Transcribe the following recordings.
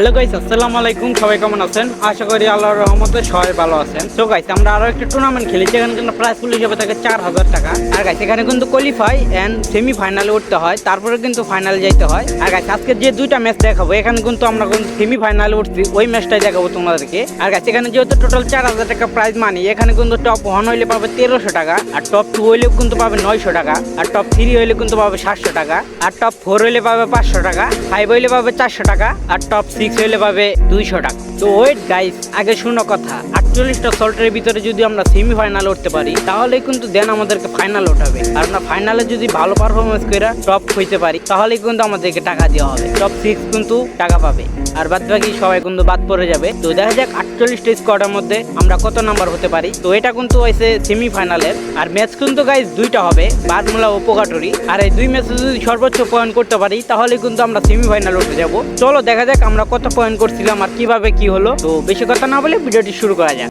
Hello guys আসসালামু আলাইকুম। সবাই কেমন আছেন? আশা করি আল্লাহর রহমতে সবাই ভালো আছেন। তো গাইস আমরা আরও একটা টুর্নামেন্ট খেলি যেখানে কিন্তু প্রাইস পুল হিসেবে থাকে চার হাজার টাকা। আর গাইস এখানে কিন্তু কোয়ালিফাই এন্ড সেমি ফাইনালে উঠতে হয়। তারপরে কিন্তু ফাইনালে যাইতে হয়। আর গাইস আজকে যে দুইটা ম্যাচ দেখাবো, এখানে কিন্তু আমরা কিন্তু সেমি ফাইনালে উঠছি। ওই ম্যাচটাই দেখাবো তোমাদেরকে। আর গাইস এখানে যেহেতু টোটাল চার হাজার টাকা প্রাইজ মানি এখানে কিন্তু টপ ওয়ান হইলে পাবে তেরোশো টাকা। আর টপ টু হইলে কিন্তু পাবে নয়শো টাকা। আর টপ থ্রি হইলে কিন্তু পাবে সাতশো টাকা। আর টপ ফোর হইলে পাবে পাঁচশো টাকা। ফাইভ হইলে পাবে চারশো টাকা। আর টপ সিক্স হইলে পাবে দুইশো টাকা। তো ওয়েট গাইস আগে শুনো কথা। আটচল্লিশটা সল্টের ভিতরে যদি আমরা সেমি ফাইনাল উঠতে পারি তাহলে কিন্তু দেন আমাদেরকে ফাইনাল উঠাবে আর আমরা ফাইনালে যদি ভালো পারফরমেন্স করে টপ হইতে পারি তাহলে কিন্তু আমাদেরকে টাকা দেওয়া হবে। টপ সিক্স কিন্তু টাকা পাবে। আর বাদ বাকি সবাই কিন্তু বাদ পড়ে যাবে। তো দেখা যাক আটচল্লিশটা স্কোয়াডের মধ্যে আমরা কত নাম্বার হতে পারি। তো এটা কিন্তু হয়েছে সেমি ফাইনালের আর ম্যাচ কিন্তু গাইস দুইটা হবে। বাদমুলা ও পোকাটরি আর এই দুই ম্যাচে যদি সর্বোচ্চ পয়েন্ট করতে পারি তাহলে কিন্তু আমরা সেমি ফাইনাল উঠে যাব। চলো দেখা যাক আমরা কত পয়েন্ট করছিলাম আর কীভাবে কি হলো। তো বেশি কথা না বলে ভিডিওটি শুরু করা যাক।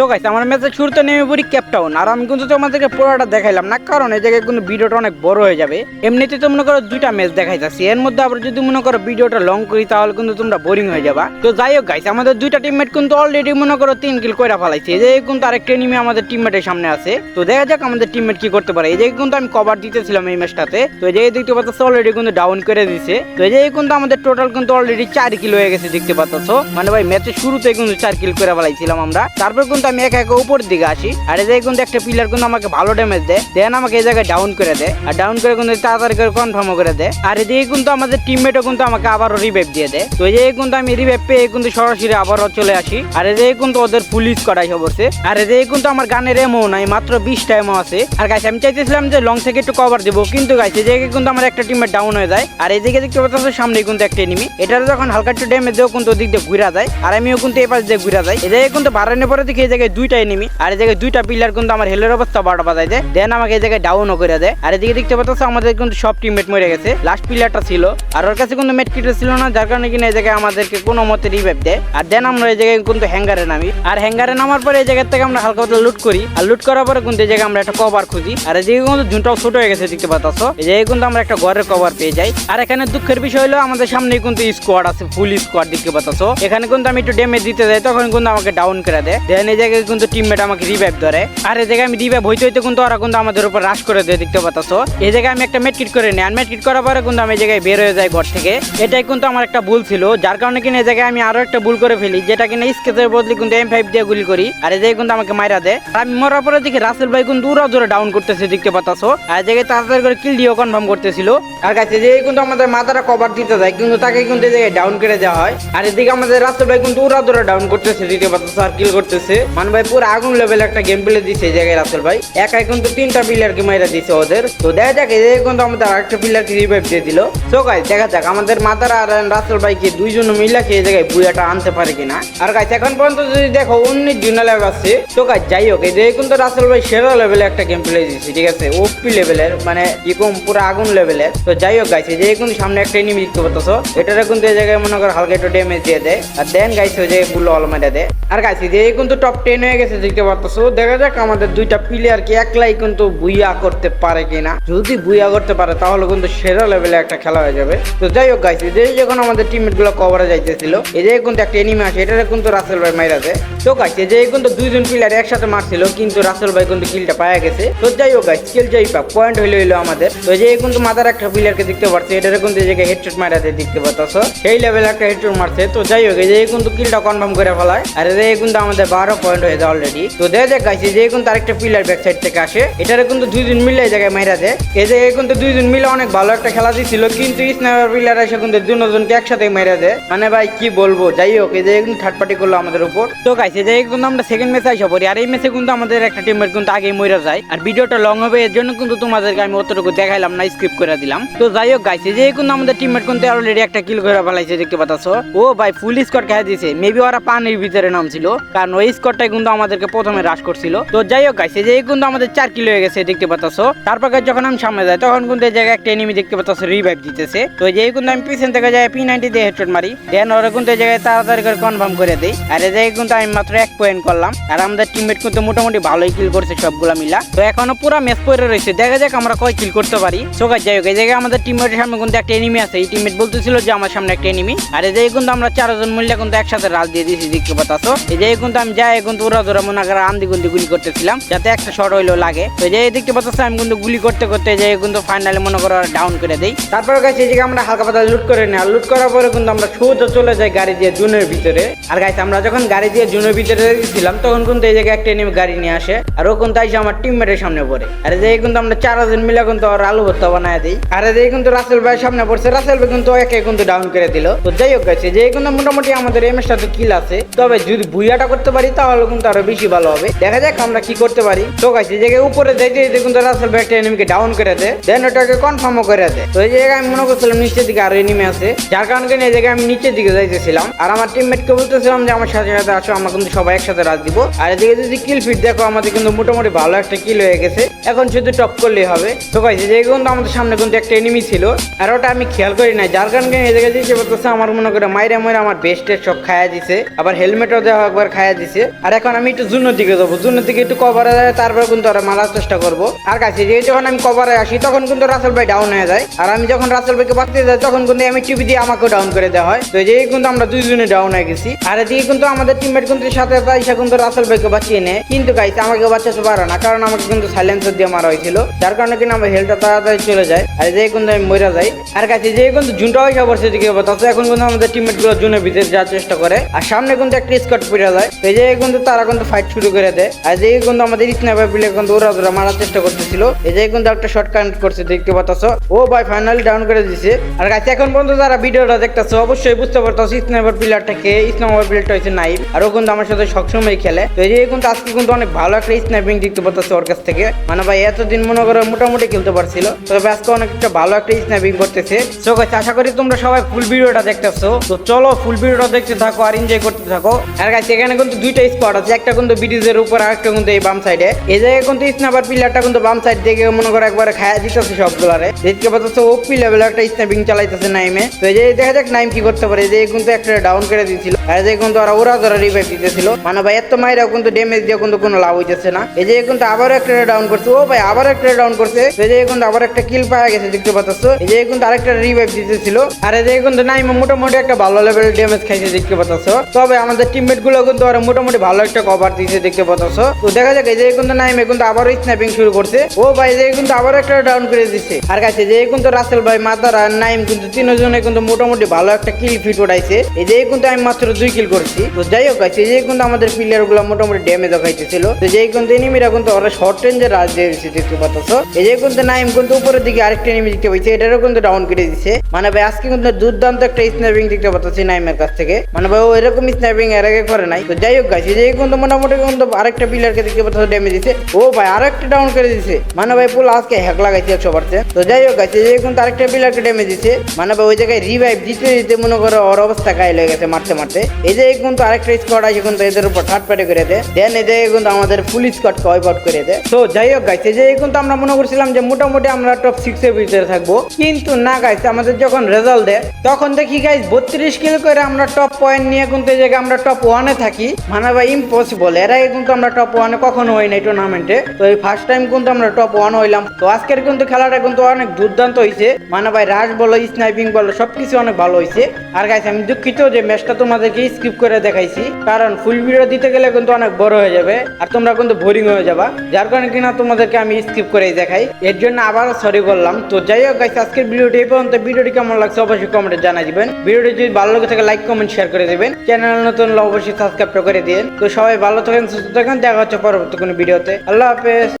তো গাইস আমার ম্যাচের শুরুতে নেমে পড়ি ক্যাপটাউন আর আমি কিন্তু তোমাদেরকে পুরোটা দেখাইলাম না, কারণ এই জায়গায় কিন্তু ভিডিওটা অনেক বড় হয়ে যাবে। এমনিতে তো মনে করো দুইটা ম্যাচ দেখাইতেছি। এর মধ্যে আবার যদি মনে করো ভিডিওটা লং করি, তাহলে কিন্তু তোমরা বোরিং হয়ে যাবা। তো যাই হোক গাইস আমাদের দুইটা টিমমেট কিন্তু অলরেডি মনে করো তিন কিল কইরা ফেলাইছে। এই জায়গায় কিন্তু আরেকটা এনিমি আমাদের টিমমেটের সামনে আছে। তো দেখা যাক আমাদের টিমমেট কি করতে পারে। এই জায়গায় কিন্তু আমি কভার দিতেছিলাম এই ম্যাচটাতে তো এই জায়গায় দেখতে পাচ্ছ অলরেডি কিন্তু ডাউন করে দিছে। তো এই জায়গায় কিন্তু আমাদের টোটাল কিন্তু অলরেডি চার কিল হয়ে গেছে, দেখতে পাচ্ছ। মানে ভাই ম্যাচের শুরুতে কিন্তু চার কিল করে ফেলাইছিলাম আমরা। তারপর কিন্তু আমি একা একা উপর দিকে আসি, আর এই কিন্তু একটা পিলার কিন্তু আমাকে ভালো ড্যামেজ দেয়। দেন আমাকে এই জায়গায় ডাউন করে দেয়, আর ডাউন করে কিন্তু তাড়াতাড়ি করে কনফার্ম করে দেয়। আর এদিকে কিন্তু আমাদের টিমমেটও কিন্তু আমাকে আবারও রিভাইভ দিয়ে দেয়। তো এই কিন্তু আমি রিভাইভ পেয়ে কিন্তু সরাসরি আবারও চলে আসি, আর জায়গায় কিন্তু ওদের পুলিশ করাই হবছে আর জায়গায় কিন্তু আমার গানের এমও নাই, মাত্র বিশটা এমও আছে। আর গাছ আমি চাইতেছিলাম যে লং থেকে একটু কভার দেবো, কিন্তু গাছ জায়গায় কিন্তু আমার একটা টিমের ডাউন হয়ে যায়। আর জায়গায় দেখতে পাচ্ছি সামনে কিন্তু একটা এনিমি এটার যখন হালকা একটু ড্যামেজ দেও কিন্তু ওদিক দিয়ে ঘুরা যায়, আর আমিও কিন্তু এই পাশ দিয়ে ঘুরা যায়। জায়গায় কিন্তু বাড়ানোর পরে দেখি এই জায়গায় দুইটা এনিমি আর এই জায়গায় দুইটা পিলার কিন্তু আমার হেলের অবস্থা বাড়া বাজাই দেয়। দেন আমাকে এই জায়গায় ডাউনও করে দেয়। আর এদিকে দেখতে পাচ্ছ আমাদের কিন্তু সব টিমমেট মরে গেছে। লাস্ট পিলারটা ছিল। আর ওর কাছে কিন্তু মেট কিটে ছিল না, যার কারণে কিনা এই জায়গায় আমাদেরকে কোনো মতে রিভাইভ দেয়। আর দেন আমরা এই জায়গায় কিন্তু হ্যাঙ্গারে নামি। আর হ্যাঙ্গারে নামার পরে এই জায়গা থেকে আমরা হালকা পাতলা লুট করি। আর লুট করার পরে কিন্তু এই জায়গায় আমরা একটা কভার খুঁজি। আর এই জায়গায় কিন্তু ঝুনটাও ছোট হয়ে গেছে, দেখতে পাচ্ছ। এই জায়গায় কিন্তু আমরা একটা ঘরের কভার পেয়ে যাই। আর এখানে দুঃখের বিষয় হলো, আমাদের সামনে কিন্তু স্কোয়াড আছে ফুল স্কোয়াড দেখতে পাচ্ছ। এখানে কিন্তু আমি একটু ড্যামেজ দিতে যাই, তখন কিন্তু আমাকে ডাউন করে দেয়। দেন এই জায়গায় কিন্তু টিমমেট আমাকে রিভাইভ ধরে। আর এই জায়গায় আমি রিভাইভ হইতে হইতে কিন্তু ওরা কিন্তু আমাদের উপর রাশ করে দেয়, দেখতে পাচ্ছ এই জায়গায় আমি একটা মেটকিট করে নিই। আর মেটকিট করার পরে কিন্তু আমি এই জায়গায় বের হয়ে যাই ঘর থেকে। এটাই কিন্তু আমার একটা ভুল ছিল, যার কারণে কিনা এই জায়গায় আমি আরও একটা ভুল করে ফেলি, যেটা কিনা স্কেচের বদলে কিন্তু এম ফাইভ দিয়ে গুলি করি। আর এই জায়গায় কিন্তু আমাকে মাইরা দেয়। আমি মরার পরে দেখি রাসেল ভাই কিন্তু দূরা দূরে ডাউন করতেছে, দেখতে পাচ্ছ আর এই জায়গায় তাড়াতাড়ি করে কিল দিয়েও কনফার্ম করতেছিল। আর কাছে যে কিন্তু আমাদের মাথাটা কভার দিতে যায়, কিন্তু তাকে কিন্তু এই জায়গায় ডাউন করে দেওয়া হয়। আর এদিকে আমাদের রাসেল ভাই কিন্তু উড়া দূরে ডাউন করতেছে, দেখতে পাচ্ছ আর কিল করতেছে। মানে ভাই পুরো আগুন লেভেল একটা গেম প্লে দিচ্ছে এই জায়গায় রাসেল ভাই। একাই কিন্তু তিনটা প্লেয়ারকে মাইরা দিছে ওদের। তো দেখা যাক, এই জায়গায় কিন্তু আমাদের আরেকটা প্লেয়ারকে রিভাইভ দিয়ে দিল। সো গাইস দেখা যাক, আমাদের মাতারা আর রাসেল ভাইকে দুইজন মিলা এই জায়গায় বুয়াটা আনতে পারে কিনা। আর গাইস এখন পর্যন্ত যদি দেখো, উনিশ জুনা লেভেল আছে। তো গাইস যাই হোক, এই জায়গায় কিন্তু রাসেল ভাই সেরা লেভেলে একটা গেম প্লে দিচ্ছে ঠিক আছে? ওপি লেভেলের মানে কি কম, পুরো আগুন লেভেলের তো যাই হোক গাইস এই জায়গায় কিন্তু সামনে একটা এনিমি দেখতে পাচ্ছ এটারে কিন্তু এই জায়গায় মনে করো হালকা একটু ড্যামেজ দিয়ে দেয়। আর দেন গাইস ওই জায়গায় বুলো অল মেরে দেয়। আর এই জায়গায় কিন্তু টপ টেন হয়ে গেছে, দেখতে পাচ্ছ দেখা যাক আমাদের দুইটা প্লেয়ারকে একলাই কিন্তু বুইয়া করতে পারে কিনা। যদি বুইয়া করতে পারে, তাহলে কিন্তু সেরা লেভেলে একটা খেলা হয়ে যাবে। তো যাই হোক গাইস যে যখন আমাদের টিমমেটগুলো কভারে যাইতেছিল যে কিন্তু একটা এনিমি আছে এটা কিন্তু রাসেল ভাই মাইরা দেয় তো এই যে কিন্তু দুইজন প্লেয়ার একসাথে মারছিল, কিন্তু রাসেল ভাই কিন্তু কিলটা পাওয়া গেছে। তো যাই হোক গাইস কিল যাই পাক পয়েন্ট হইল হইল আমাদের। তো যে কিন্তু মাথার একটা প্লেয়ারকে দেখতে পাচ্ছি এটারে কিন্তু জায়গায় হেডশট মারা দেয় দেখতে পাচ্ছ সেই লেভেলে একটা হেডশট মারছে। তো যাই হোক এই যে কিন্তু কিলটা কনফার্ম করে ফেলায়। আর এই যে কিন্তু আমাদের বারো পয়েন্ট হয়ে যায় অলরেডি তো দেখা যাক এই যে কিন্তু আরেকটা প্লেয়ার ব্যাক সাইড থেকে আসে, এটারে কিন্তু দুইজন মিলে এই জায়গায় মাইরা দেয় এই যে কিন্তু দুইজন মিলে অনেক ভালো একটা খেলা দিছিল, কিন্তু স্নাইপার প্লেয়ার এসে কিন্তু দুজনকে একসাথে মেরে দেয় মানে ভাই, কি বলব? যাই হোক, এই যে কিন্তু থার্ড পার্টি করল আমাদের উপর। তো এই যে কিন্তু আমরা সেকেন্ড ম্যাচে আসা পড়ি, আর এই ম্যাচে কিন্তু আমাদের একটা টিমের কিন্তু আগেই মরে যায়। আর ভিডিওটা লং হবে, এর জন্য কিন্তু তোমাদেরকে আমি অতটুকু দেখাইলাম না স্কিপ করে দিলাম। তো যাই হোক গাইছে যে কিন্তু আমাদের টিমমেট কিন্তু অলরেডি একটা কিল করে ফেলাইছে, দেখতে পাচ্ছ ও ভাই ফুল স্কোয়াড খেয়ে দিয়েছে মেবি ওরা পানির ভিতরে নামছিল, কারণ ওই স্কোয়াড স্কোয়াডটাই কিন্তু আমাদেরকে প্রথমে রাশ করছিল। তো যাই হোক গাইছে যে কিন্তু আমাদের চার কিলো হয়ে গেছে, দেখতে পাচ্ছ তারপর যখন আমি সামনে যাই, তখন কিন্তু এই জায়গায় একটা এনিমি দেখতে পাচ্ছ রিভাইভ দিতেছে। তো যে কিন্তু আমি পিছন থেকে যাই পি নাইনটি দিয়ে হেডশট মারি। দেন ওরা কিন্তু এই জায়গায় তাড়াতাড়ি করে কনফার্ম করে দেই আর এই জায়গায় কিন্তু আমি মাত্র এক পয়েন্ট করলাম। আর আমাদের টিমমেট কিন্তু মোটামুটি ভালোই কিল করছে সবগুলা মিলা। তো এখনও পুরো ম্যাচ পরে রয়েছে। দেখা যাক আমরা কয় কিল করতে পারি। সো গাইস যাই হোক, এই জায়গায় আমাদের টিমমেটের সামনে কিন্তু একটা এনিমি আছে। এই টিমমেট বলতেছিল যে আমার সামনে একটা এনিমি আর এই জায়গায় কিন্তু আমরা চারজন মিলে কিন্তু একসাথে রাজ দিয়ে দিয়েছি দেখতে পাচ্ছ এই জায়গায় কিন্তু আমি যাই কিন্তু ওরা ধরা মনে করে আন্দি গুন্দি গুলি করতেছিলাম, যাতে একটা শট হইলেও লাগে। তো জায়গায় দেখতে পাচ্ছ আমি কিন্তু গুলি করতে করতে জায়গায় কিন্তু ফাইনালি মনে করো ডাউন করে দেই। তারপরে গাইছে এই আমরা হালকা পাতা লুট করে নিই। আর লুট করার পরে কিন্তু আমরা সোজা চলে যাই গাড়ি দিয়ে জুনের ভিতরে। আর গাইছে আমরা যখন গাড়ি দিয়ে জুনের ভিতরে ছিলাম, তখন কিন্তু এই জায়গায় একটা এনিমি গাড়ি নিয়ে আসে। আর ও কিন্তু আইসে আমার টিমমেটের সামনে পড়ে। আর যে কিন্তু আমরা চার চারজন মিলে কিন্তু ওর আলু ভর্তা বানায় দিই। আর জায়গায় কিন্তু রাসেল ভাই সামনে পড়ছে, রাসেল ভাই কিন্তু একে কিন্তু ডাউন করে দিল। তো যাই হোক গাইছে যে কিন্তু মোটামুটি আমাদের এমএসটা তো কিল আছে। তবে যদি ভুইয়াটা করতে পারি, তাহলে কিন্তু আরও বেশি ভালো হবে। দেখা যাক আমরা কি করতে পারি। তো গাইছে জায়গায়, উপরে যাইতে যেতে কিন্তু রাসেল ভাই একটা এনিমিকে ডাউন করে দেয়। দেন ওটাকে কনফার্মও করে দেয়। তো এই জায়গায় আমি মনে করছিলাম নিচের দিকে আরও এনিমি আছে। যার কারণে এই জায়গায় আমি নিচের দিকে যাইতেছিলাম। আর আমার টিমমেটকে বলতেছিলাম যে, আমার সাথে সাথে আসো, আমরা কিন্তু সবাই একসাথে রাজ দিব। আর এদিকে যদি কিল ফিট দেখো, আমাদের কিন্তু মোটামুটি ভালো একটা কিল হয়ে গেছে। এখন শুধু টপ করলেই হবে। তো গাইছে যে কিন্তু আমাদের সামনে কিন্তু একটা এনিমি ছিল। আর ওটা আমি খেয়াল করি না যার কারণে এই জায়গায় দিতে বলতেছে, আমার মনে করে, মাইরা মাইরা আমার বেস্টের সব খায়া দিছে। আবার হেলমেটও দেওয়া একবার খায়া দিছে। আর এখন আমি একটু জুনের দিকে যাব। জুনের দিকে একটু কভারে যায়, তারপরে কিন্তু ওরা মারার চেষ্টা করব। আর কাছে যে যখন আমি কভারে আসি, তখন কিন্তু রাসেল ভাই ডাউন হয়ে যায়। আর আমি যখন রাসেল ভাইকে বাঁচতে যাই, তখন কিন্তু আমি টিভি দিয়ে আমাকেও ডাউন করে দেওয়া হয়। তো এই যে কিন্তু আমরা দুইজনে ডাউন হয়ে গেছি। আর এদিকে কিন্তু আমাদের টিমমেট কিন্তু সাথে পয়সা কিন্তু রাসেল ভাইকে বাঁচিয়ে নেয়। কিন্তু গাইছে, আমাকে বাঁচাতে পারে না, কারণ আমাকে কিন্তু সাইলেন্সার দিয়ে মারা হয়েছিল। যার কারণে কিন্তু আমার হেলটা তাড়াতাড়ি চলে যায়। আর যে কিন্তু আমি মরে যাই। আর কাছে যে কিন্তু জুনটা পয়সা পড়ছে দিকে বাতাসে এখন কিন্তু আমাদের টিমমেটগুলো জুনের ভিতরে যাওয়ার চেষ্টা করে। আর সামনে কিন্তু একটা স্কট পড়ে যায়। এই যে কিন্তু তারা কিন্তু ফাইট শুরু করে দেয়। আর যে কিন্তু আমাদের স্নাইপার প্লে কিন্তু ওরা ওরা মারার চেষ্টা করতেছিল। এই যে কিন্তু একটা শর্ট কানেক্ট করছে, দেখতে পাচ্ছ? ও ভাই ফাইনালি ডাউন করে দিছে। আর কাছে এখন পর্যন্ত যারা ভিডিওটা দেখতেছো, অবশ্যই বুঝতে পারতো স্নাইপার প্লেয়ারটা কে। স্নাইপার প্লেয়ারটা হচ্ছে নাইব আর ও কিন্তু আমার সাথে সবসময় খেলে। তো এই যে কিন্তু আজকে কিন্তু অনেক ভালো একটা স্নাইপিং দেখতে পাচ্ছ ওর কাছ থেকে। মানে ভাই, এতদিন মনে করো মোটামুটি খেলতে পারছিল। তবে আজকে অনেক একটা ভালো একটা স্নাইপিং করতেছে। সো গাইস আশা করি তোমরা সবাই ফুল ভিডিওটা দেখতেছো। তো চলো ফুল ভিডিওটা দেখতে থাকো আর এনজয় করতে থাকো। আর গাইস এখানে কিন্তু দুইটা স্পট আছে একটা কিন্তু ব্রিজের উপর আর একটা কিন্তু এই বাম সাইডে এই জায়গায় কিন্তু স্নাইপার প্লেয়ারটা কিন্তু বাম সাইড থেকে মনে করো একবার খায়া দিতেছে সব সবগুলারে। দেখতে পাচ্ছ ওপি লেভেল একটা স্নাইপিং চালাইতেছে নাইমে। তো এই যে দেখা যাক নাইম কি করতে পারে, এই যে কিন্তু একটা ডাউন করে দিয়েছিল। আর যে কিন্তু ওরা ওরা ধরা রিভাইভ দিতেছিল। মানে ভাই, এত মাইরাও কিন্তু ড্যামেজ দিয়ে কিন্তু কোনো লাভ হইতেছে না। এই যে কিন্তু আবার একটা ডাউন করছে। ও ভাই আবার একটা ডাউন করছে। এই যে কিন্তু আবার একটা কিল পাওয়া গেছে, দেখতে পাচ্ছ। এই যে কিন্তু আরেকটা রিভাইভ দিতেছিল। আর এই যে কিন্তু নাইমে মোটামুটি একটা ভালো লেভেল ড্যামেজ খাইছে, দেখতে পাচ্ছ। তবে আমাদের টিমমেটগুলো কিন্তু ওরা মোটামুটি ভালো একটা কভার দিয়েছে দেখতে পাচ্ছ। তো দেখা যাক, এই যে কিন্তু নাইমে কিন্তু আবারও স্ন্যাপিং শুরু করছে। ও ভাই যে কিন্তু আবার একটা ডাউন করে দিচ্ছে আর কাছে যে কিন্তু রাসেল ভাই, মাদার আর নাইম কিন্তু তিনজনে কিন্তু মোটামুটি ভালো একটা কিল ফিট উঠাইছে। এই যে কিন্তু আমি মাত্র দুই কিল করছি। তো যাই হোক আছে যে কিন্তু আমাদের প্লেয়ারগুলো মোটামুটি ড্যামেজ খাইতেছিল তো যে কিন্তু এনিমিরা কিন্তু ওরা শর্ট রেঞ্জে রাজ দিয়ে দিচ্ছে দেখতে পাচ্ছ। এই যে কিন্তু নাইম কিন্তু উপরের দিকে আরেকটা এনিমি দেখতে পাইছে, এটারও কিন্তু ডাউন করে দিচ্ছে মানে ভাই, আজকে কিন্তু দুর্দান্ত একটা স্ন্যাপিং দেখতে পাচ্ছি নাইমের কাছ থেকে। মানে ভাই, ও এরকম স্ন্যাপিং এর আগে করে নাই। তো যাই হোক গাইছে যে কিন্তু মোটামুটি কিন্তু আরেকটা প্লেয়ারকে দেখতে পাচ্ছ ড্যামেজ দিছে। ও ভাই, আরেকটা ডাউন করে দিছে। মানে ভাই, পুরো আজকে হ্যাক লাগাইছে একশো পার্সেন্ট তো যাই হোক গাইছে যে কিন্তু আরেকটা প্লেয়ারকে ড্যামেজ দিছে। মানে ভাই, ওই জায়গায় রিভাইভ দিতে দিতে মনে করো ওর অবস্থা গায়ে লেগে গেছে মারতে মারতে। এই যে কিন্তু আরেকটা স্কোয়াড আছে কিন্তু এদের উপর থার্ড পার্টি করে দেয়। দেন এই জায়গায় কিন্তু আমাদের ফুল স্কোয়াডকে ওয়াইপ আউট করে দেয়। তো যাই হোক গাইছে যে কিন্তু আমরা মনে করছিলাম যে মোটামুটি আমরা টপ সিক্স এর ভিতরে থাকব। কিন্তু না গাইছে আমাদের যখন রেজাল্ট দেয়, তখন দেখি গাইস বত্রিশ কিল করে আমরা টপ পয়েন্ট নিয়ে কিন্তু এই জায়গায় আমরা টপ ওয়ানে থাকি। মানে ভাই ইম্পসিবল এর আগে কিন্তু আমরা টপ ওয়ানে কখনো হই নাই টুর্নামেন্টে তো এই ফার্স্ট টাইম কিন্তু আমরা টপ ওয়ান হইলাম। তো আজকের কিন্তু খেলাটা কিন্তু অনেক দুর্দান্ত হয়েছে মানে ভাই রাশ বলো স্নাইপিং বলো সবকিছু অনেক ভালো হয়েছে আর গাইস আমি দুঃখিত যে ম্যাচটা তোমাদেরকে স্কিপ করে দেখাইছি। কারণ ফুল ভিডিও দিতে গেলে কিন্তু অনেক বড় হয়ে যাবে। আর তোমরা কিন্তু বোরিং হয়ে যাবা। যার কারণে কিনা তোমাদেরকে আমি স্কিপ করেই দেখাই। এর জন্য আবার সরি বললাম তো যাই হোক গাইস আজকের ভিডিওটি এই পর্যন্ত। ভিডিওটি কেমন লাগছে অবশ্যই কমেন্টে জানাই দিবেন। ভিডিওটি যদি ভালো লাগে থাকে লাইক কমেন্ট শেয়ার করে দিবেন। চ্যানেল নতুন অবশ্যই সাবস্ক্রাইব করে দিন তো সবাই ভালো থাকেন সুস্থ থাকেন দেখা হচ্ছে পরবর্তী কোনো ভিডিওতে। আল্লাহ হাফেজ।